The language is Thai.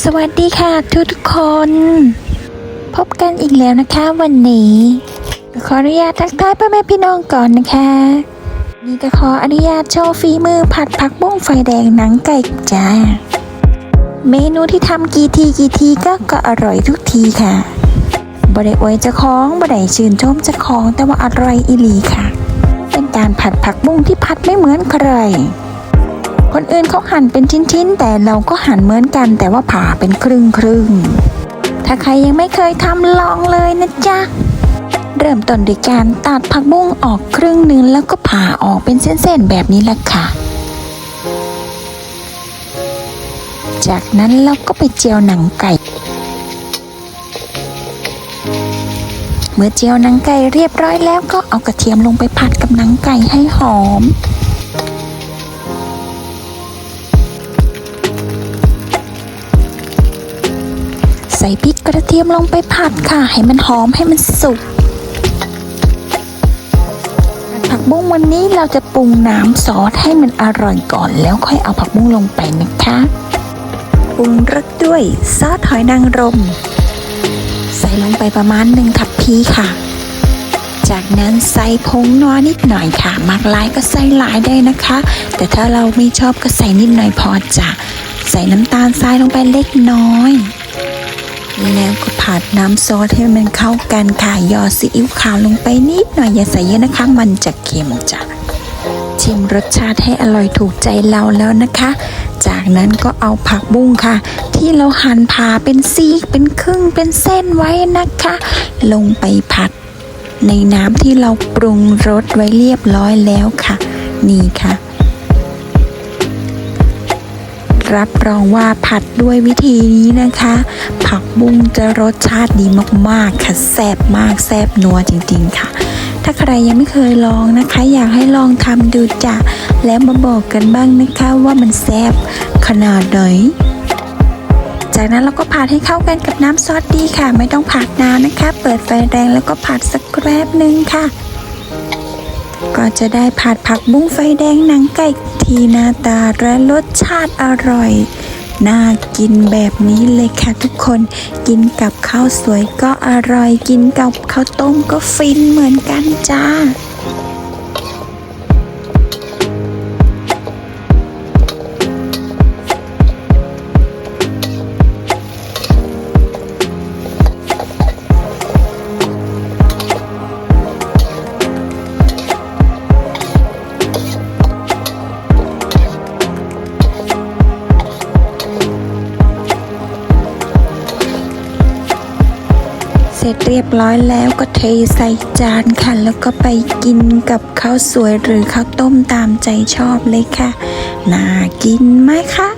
สวัสดีค่ะทุกทุกคน พบกันอีกแล้วนะคะวันนี้ ขออนุญาตทักทายพ่อแม่พี่น้องก่อนนะคะ นี่ก็ขออนุญาตโชว์ฝีมือผัดผักบุ้งไฟแดงหนังไก่จ้า เมนูที่ทำกี่ทีกี่ทีก็ก็อร่อยทุกทีค่ะบ่ได้อวยเจ้าของบ่ได้ชื่นชมเจ้าของแต่ว่าอร่อยอีหลีค่ะ เป็นการผัดผักบุ้งที่ผัดไม่เหมือนใคร คนอื่นเขาหั่นเป็นชิ้นๆ แต่เราก็หั่นเหมือนกัน แต่ว่าผ่าเป็นครึ่งครึ่งๆถ้าใครยังไม่เคยทำลองเลยนะจ๊ะ เริ่มต้นด้วยการตัดผักบุ้งออกครึ่งหนึ่งแล้วก็ผ่าออกเป็นเส้นๆ แบบนี้แหละค่ะ จากนั้นเราก็ไปเจียวหนังไก่ เมื่อเจียวหนังไก่เรียบร้อยแล้วก็เอากระเทียมลงไปผัดกับหนังไก่ให้หอม ใส่พริกกระเทียมลงไปผัดค่ะ ให้มันหอมให้มันสุก ผักบุ้งวันนี้เราจะปรุงน้ำซอสให้มันอร่อยก่อน แล้วค่อยเอาผักบุ้งลงไปนะคะปรุงรสด้วยซอสหอยนางรม ใส่ลงไปประมาณหนึ่งทัพพีค่ะ จากนั้นใส่ผงนัวนิดหน่อยค่ะ มากหลายก็ใส่หลายได้นะคะ แต่ถ้าเราไม่ชอบก็ใส่นิดหน่อยพอจะใส่น้ำตาลทรายลงไปเล็กน้อย แล้วก็ผัดน้ำซอสให้มันเข้ากันค่ะยอซีอิ๊วขาวลงไปนิดหน่อยอย่าใส่เยอะนะคะ มันจะเค็มจ้ะชิมรสชาติให้อร่อยถูกใจเราแล้วนะคะ จากนั้นก็เอาผักบุ้งค่ะ ที่เราหั่นผ่าเป็นซีกเป็นครึ่งเป็นเส้นไว้นะคะ ลงไปผัด ในน้ำที่เราปรุงรสไว้เรียบร้อยแล้วค่ะ นี่ค่ะ รับรองว่าผัดด้วยวิธีนี้นะคะ ผักบุ้งจะรสชาติดีมากๆค่ะแซ่บมากแซ่บนัวจริง ๆ ค่ะ ถ้าใครยังไม่เคยลองนะคะ อยากให้ลองทำดูจ้ะแล้วมาบอกกันบ้างนะคะว่ามันแซ่บขนาดไหนจากนั้นเราก็ผัดให้เข้ากันกับน้ำซอสดีค่ะ ไม่ต้องผัดนานนะคะ เปิดไฟแรงแล้วก็ผัดสักแกรบหนึ่งค่ะ ก็จะได้ผัดผักบุ้งไฟแดงหนังไก่ที่หน้าตาและรสชาติอร่อย น่ากินแบบนี้เลยค่ะทุกคน กินกับข้าวสวยก็อร่อย กินกับข้าวต้มก็ฟินเหมือนกันจ้า เสร็จเรียบร้อยแล้วก็เทใส่จานค่ะ แล้วก็ไปกินกับข้าวสวยหรือข้าวต้มตามใจชอบเลยค่ะ น่ากินไหมคะ